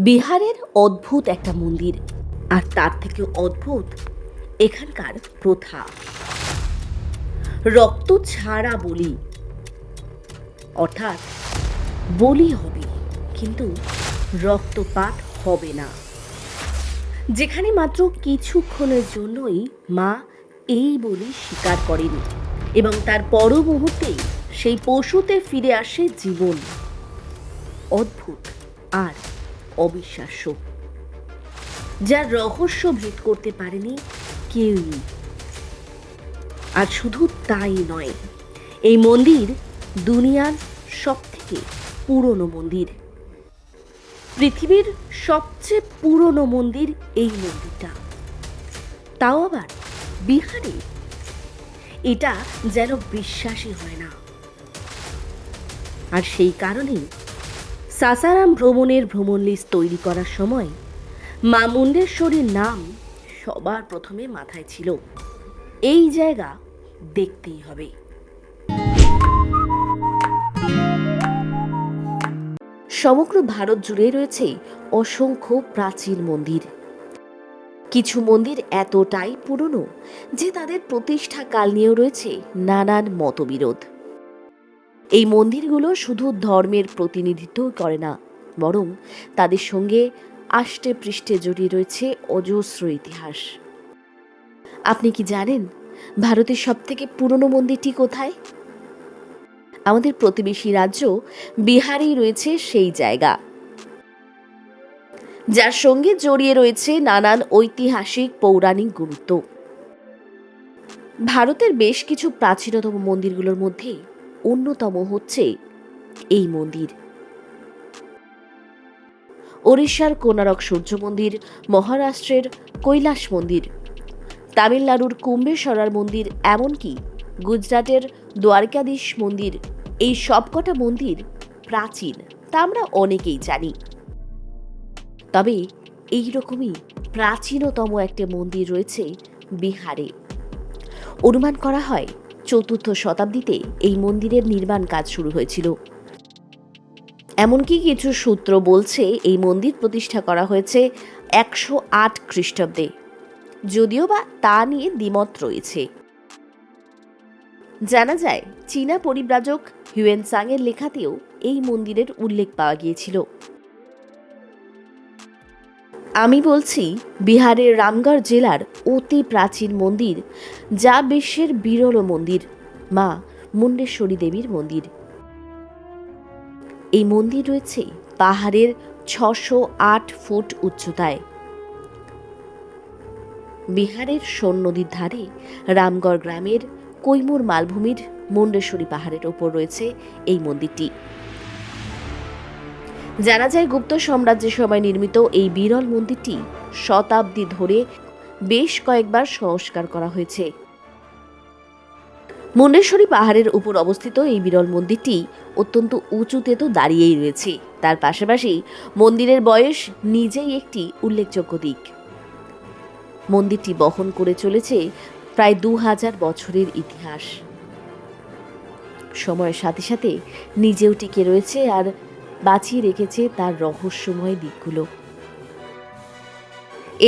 বিহারের অদ্ভুত একটা মন্দির। আর তার থেকে অদ্ভুত এখানকার প্রথা। রক্ত ছাড়া বলি। অর্থাৎ বলি হবে, কিন্তু রক্তপাত হবে না। যেখানে মাত্র কিছুক্ষণের জন্যই মা এই বলি স্বীকার করেন এবং তার পর মুহূর্তেই সেই পশুতে ফিরে আসে জীবন। অদ্ভুত আর অবিশ্বাস্য। যার রহস্য ভেদ করতে পারেনি কেউই। আর শুধু তাই নয়, এই মন্দির দুনিয়ার সব থেকে পুরনো মন্দির। পৃথিবীর সবচেয়ে পুরনো মন্দির এই মন্দিরটা। তাও আবার বিহারে? এটা যেন বিশ্বাসই হয় না। আর সেই কারণেই সাসারাম ভ্রমণের ভ্রমণ লিস্ট তৈরি করার সময় মা মুন্ডেশ্বরীর নাম সবার প্রথমে মাথায় ছিল। এই জায়গা দেখতেই হবে। সমগ্র ভারত জুড়ে রয়েছে অসংখ্য প্রাচীন মন্দির। কিছু মন্দির এতটাই পুরনো যে তাদের প্রতিষ্ঠা কাল নিয়েও রয়েছে নানান মতবিরোধ। এই মন্দিরগুলো শুধু ধর্মের প্রতিনিধিত্ব করে না, বরং তাদের সঙ্গে আষ্টে পৃষ্ঠে জড়িয়ে রয়েছে অজস্র ইতিহাস। আপনি কি জানেন ভারতের সবথেকে পুরনো মন্দিরটি কোথায়? আমাদের প্রতিবেশী রাজ্য বিহারেই রয়েছে সেই জায়গা। যার সঙ্গে জড়িয়ে রয়েছে নানান ঐতিহাসিক পৌরাণিক গুরুত্ব। ভারতের বেশ কিছু প্রাচীনতম মন্দিরগুলোর মধ্যে অন্যতম হচ্ছে এই মন্দির। ওড়িশার কোনারক সূর্য মন্দির, মহারাষ্ট্রের কৈলাস মন্দির, তামিলনাড়ুর কুম্বেশ্বরার মন্দির, এমনকি গুজরাটের দ্বারকাধীশ মন্দির। এই সবকটা মন্দির প্রাচীন, তা আমরা অনেকেই জানি। তবে এই রকমই প্রাচীনতম একটা মন্দির রয়েছে বিহারে। অনুমান করা হয় চতুর্থ শতাব্দীতে এই মন্দিরের নির্মাণ কাজ শুরু হয়েছিল। এমনকি কিছু সূত্র বলছে এই মন্দির প্রতিষ্ঠা করা হয়েছে একশো আট খ্রিস্টাব্দে। যদিও বা তা নিয়ে দ্বিমত রয়েছে। জানা যায়, চীনা পরিব্রাজক হিউয়েন সাংয়ের লেখাতেও এই মন্দিরের উল্লেখ পাওয়া গিয়েছিল। আমি বলছি, বিহারের রামগড় জেলার অতি প্রাচীন মন্দির, যা বিশ্বের বিরল মন্দির, মা মুন্ডেশ্বরী দেবীর মন্দির। এই মন্দির রয়েছে পাহাড়ের ছশো আট ফুট উচ্চতায়। বিহারের সোন নদীর ধারে রামগড় গ্রামের কৈমুর মালভূমির মুন্ডেশ্বরী পাহাড়ের ওপর রয়েছে এই মন্দিরটি। জানা যায় গুপ্ত সাম্রাজ্যের সময় নির্মিত এই বিরল মন্দিরটি শতাব্দী ধরে বেশ কয়েকবার সংস্কার করা হয়েছে। মুন্ডেশ্বরী পাহাড়ের উপর অবস্থিত এই বিরল মন্দিরটি অত্যন্ত উঁচুতে তো দাঁড়িয়েই রয়েছে। তার পাশাপাশি মন্দিরের বয়স নিজেই একটি উল্লেখযোগ্য দিক। মন্দিরটি বহন করে চলেছে প্রায় দু হাজার বছরের ইতিহাস। সময়ের সাথে সাথে নিজেও টিকে রয়েছে আর বাঁচিয়ে রেখেছে তার রহস্যময় দিকগুলো।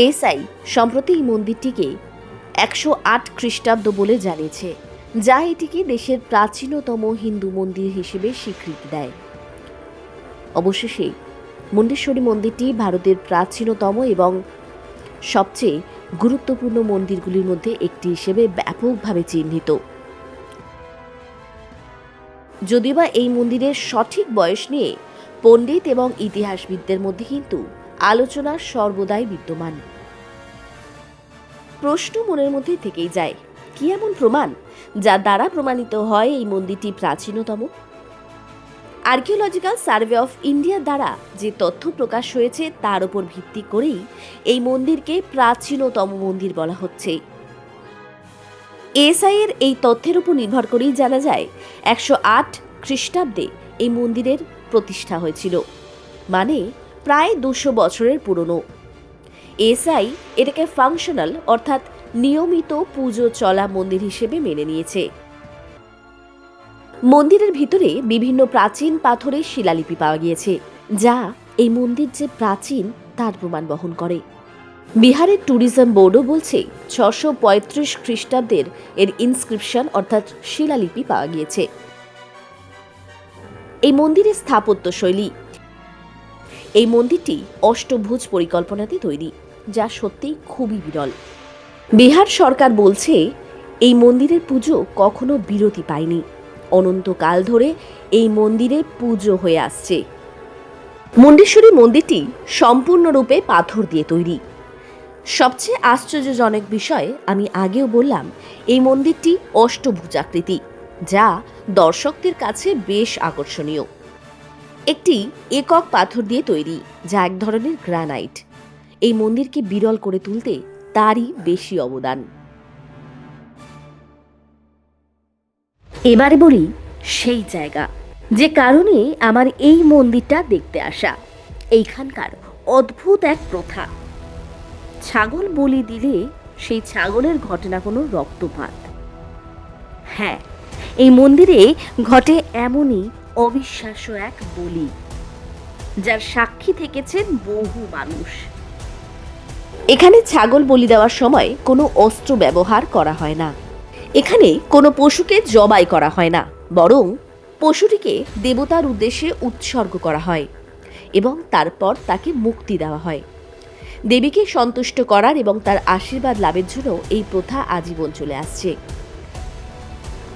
এএসআই সম্প্রতি এই মন্দিরটিকে একশো আট খ্রিস্টাব্দ বলে জানিয়েছে, যা এটিকে দেশের প্রাচীনতম হিন্দু মন্দির হিসেবে স্বীকৃতি দেয়। অবশেষে মুন্ডেশ্বরী মন্দিরটি ভারতের প্রাচীনতম এবং সবচেয়ে গুরুত্বপূর্ণ মন্দিরগুলির মধ্যে একটি হিসেবে ব্যাপকভাবে চিহ্নিত। যদিওবা এই মন্দিরের সঠিক বয়স নিয়ে পণ্ডিত এবং ইতিহাসবিদদের মধ্যে কিন্তু আলোচনা সর্বদাই বিদ্যমান। প্রশ্ন মনের মধ্যে থেকেই যায়, কি এমন প্রমাণ যা দ্বারা প্রমাণিত হয় এই মন্দিরটি প্রাচীনতম? আর্কিওলজিক্যাল সার্ভে অফ ইন্ডিয়া দ্বারা যে তথ্য প্রকাশ হয়েছে তার উপর ভিত্তি করেই এই মন্দিরকে প্রাচীনতম মন্দির বলা হচ্ছে। এসআই এর এই তথ্যের উপর নির্ভর করেই জানা যায়, একশো আট খ্রিস্টাব্দে এই মন্দিরের প্রতিষ্ঠা হয়েছিল। মানে প্রায় দুশো বছরের পুরনো। এসআই এটাকে ফাংশনাল অর্থাৎ নিয়মিত পুজো চলা মন্দির হিসেবে মেনে নিয়েছে। মন্দিরের ভিতরে বিভিন্ন প্রাচীন পাথরের শিলালিপি পাওয়া গিয়েছে, যা এই মন্দির যে প্রাচীন, তার প্রমাণ বহন করে। বিহারের ট্যুরিজম বোর্ডও বলছে, ছশো পঁয়ত্রিশ খ্রিস্টাব্দের এর ইনস্ক্রিপশন অর্থাৎ শিলালিপি পাওয়া গিয়েছে। এই মন্দিরের স্থাপত্য শৈলী। এই মন্দিরটি অষ্টভুজ পরিকল্পনাতে তৈরি, যা সত্যিই খুবই বিরল। বিহার সরকার বলছে, এই মন্দিরের পুজো কখনো বিরতি পায়নি। অনন্তকাল ধরে এই মন্দিরে পুজো হয়ে আসছে। মুন্ডেশ্বরী মন্দিরটি সম্পূর্ণরূপে পাথর দিয়ে তৈরি। সবচেয়ে আশ্চর্যজনক বিষয়, আমি আগেও বললাম, এই মন্দিরটি অষ্টভুজাকৃতি যা দর্শকদের কাছে বেশ আকর্ষণীয়। একটি একক পাথর দিয়ে তৈরি, যা এক ধরনের গ্রানাইট। এই মন্দিরকে বিরল করে তুলতে তারই বেশি অবদান। এবারে বলি সেই জায়গা, যে কারণে আমার এই মন্দিরটা দেখতে আসা। এইখানকার অদ্ভুত এক প্রথা। ছাগল বলি দিলে সেই ছাগলের ঘটনা কোনো রক্তপাত। হ্যাঁ এই মন্দিরে ঘটে এমনই অবিশ্বাস্য এক বলি, যার সাক্ষী থেকেছেন বহু মানুষ। এখানে ছাগল বলি দেওয়ার সময় কোনো অস্ত্র ব্যবহার করা হয় না। এখানে কোনো পশুকে জবাই করা হয় না, বরং পশুটিকে দেবতার উদ্দেশ্যে উৎসর্গ করা হয় এবং তারপর তাকে মুক্তি দেওয়া হয়। দেবীকে সন্তুষ্ট করার এবং তার আশীর্বাদ লাভের জন্য এই প্রথা আজীবন চলে আসছে।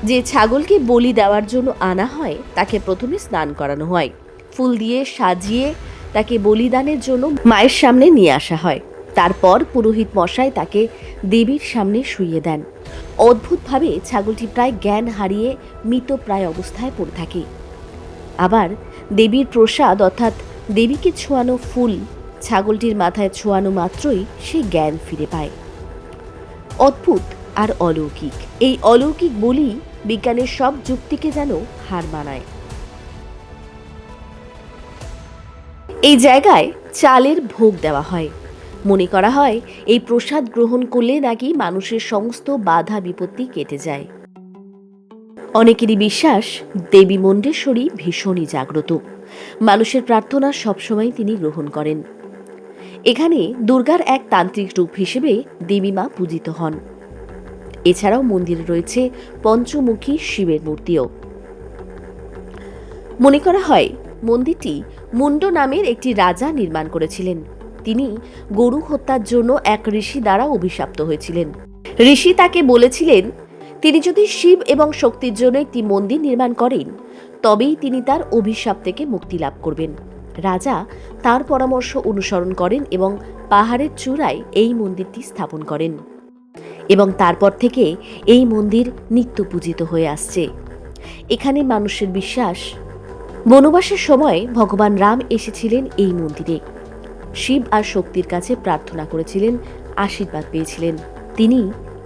যে ছাগলকে বলি দেওয়ার জন্য আনা হয়, তাকে প্রথমে স্নান করানো হয়। ফুল দিয়ে সাজিয়ে তাকে বলিদানের জন্য মায়ের সামনে নিয়ে আসা হয়। তারপর পুরোহিত মশাই তাকে দেবীর সামনে শুইয়ে দেন। অদ্ভুতভাবে ছাগলটি প্রায় জ্ঞান হারিয়ে মৃতপ্রায় অবস্থায় পড়ে থাকে। আবার দেবীর প্রসাদ অর্থাৎ দেবীকে ছোঁয়ানো ফুল ছাগলটির মাথায় ছোঁয়ানো মাত্রই সে জ্ঞান ফিরে পায়। অদ্ভুত আর অলৌকিক। এই অলৌকিক বলি বিজ্ঞানের সব যুক্তিকে যেন হার মানায়। এই জায়গায় চালের ভোগ দেওয়া হয়। মনে করা হয়, এই প্রসাদ গ্রহণ করলে নাকি মানুষের সমস্ত বাধা বিপত্তি কেটে যায়। অনেকেরই বিশ্বাস, দেবী মণ্ডেশ্বরী ভীষণই জাগ্রত। মানুষের প্রার্থনা সবসময় তিনি গ্রহণ করেন। এখানে দুর্গার এক তান্ত্রিক রূপ হিসেবে দেবী মা পূজিত হন। এছাড়াও মন্দিরে রয়েছে পঞ্চমুখী শিবের মূর্তিও। মনে করা হয়, মন্দিরটি মুন্ড নামের একটি রাজা নির্মাণ করেছিলেন। তিনি গরু হত্যার জন্য এক ঋষি দ্বারা অভিশাপ্ত হয়েছিলেন। ঋষি তাকে বলেছিলেন, তিনি যদি শিব এবং শক্তির জন্য একটি মন্দির নির্মাণ করেন, তবেই তিনি তার অভিশাপ থেকে মুক্তি লাভ করবেন। রাজা তার পরামর্শ অনুসরণ করেন এবং পাহাড়ের চূড়ায় এই মন্দিরটি স্থাপন করেন। এবং তারপর থেকে এই মন্দির নিত্য পূজিত হয়ে আসছে। এখানে মানুষের বিশ্বাস। বনবাসের সময় ভগবান রাম এসেছিলেন এই মন্দিরে। শিব আর শক্তির কাছে প্রার্থনা করেছিলেন, আশীর্বাদ পেয়েছিলেন। তিনি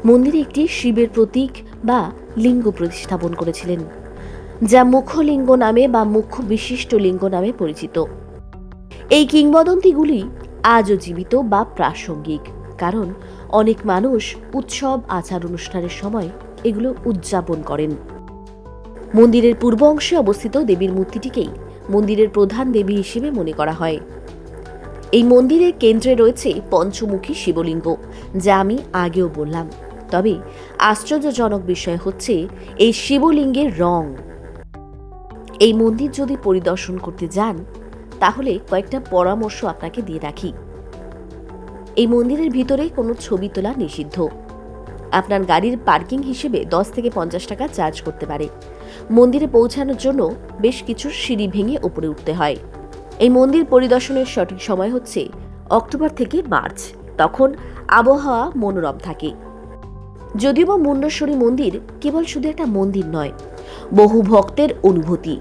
মন্দিরে একটি শিবের প্রতীক বা লিঙ্গ প্রতিস্থাপন করেছিলেন, যা মুখ্যলিঙ্গ নামে বা মুখ্য বিশিষ্ট লিঙ্গ নামে পরিচিত। এই কিংবদন্তিগুলি আজও জীবিত বা প্রাসঙ্গিক, কারণ অনেক মানুষ উৎসব, আচার অনুষ্ঠানের সময় এগুলো উদযাপন করেন। মন্দিরের পূর্ব অংশে অবস্থিত দেবীর মূর্তিটিকেই মন্দিরের প্রধান দেবী হিসেবে মনে করা হয়। এই মন্দিরের কেন্দ্রে রয়েছে পঞ্চমুখী শিবলিঙ্গ, যা আমি আগেও বললাম। তবে আশ্চর্যজনক বিষয় হচ্ছে, এই শিবলিঙ্গের রং। এই মন্দির যদি পরিদর্শন করতে যান, তাহলে কয়েকটা পরামর্শ আপনাকে দিয়ে রাখি। এই মন্দিরের ভিতরে কোনো ছবি তোলা নিষিদ্ধ। আপনার গাড়ির পার্কিং হিসেবে দশ থেকে পঞ্চাশ টাকা চার্জ করতে পারে। মন্দিরে পৌঁছানোর জন্য বেশ কিছু সিঁড়ি ভেঙে উপরে উঠতে হয়। এই মন্দির পরিদর্শনের সঠিক সময় হচ্ছে অক্টোবর থেকে মার্চ। তখন আবহাওয়া মনোরম থাকে। যদিও বা মুন্ডেশ্বরী মন্দির কেবল শুধু একটা মন্দির নয়, বহু ভক্তের অনুভূতি।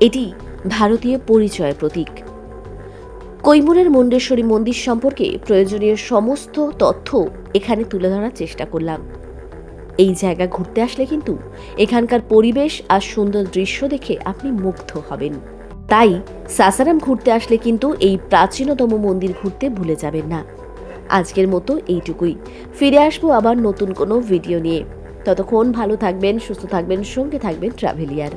এটি ভারতীয় পরিচয় প্রতীক। কৈমুরের মুন্ডেশ্বরী মন্দির সম্পর্কে প্রয়োজনীয় সমস্ত তথ্য এখানে তুলে ধরার চেষ্টা করলাম। এই জায়গা ঘুরতে আসলে কিন্তু এখানকার পরিবেশ আর সুন্দর দৃশ্য দেখে আপনি মুগ্ধ হবেন। তাই সাসারাম ঘুরতে আসলে কিন্তু এই প্রাচীনতম মন্দির ঘুরতে ভুলে যাবেন না। আজকের মতো এইটুকুই। ফিরে আসব আবার নতুন কোনো ভিডিও নিয়ে। ততক্ষণ ভালো থাকবেন, সুস্থ থাকবেন, সঙ্গে থাকবেন ট্রাভেলিয়ার।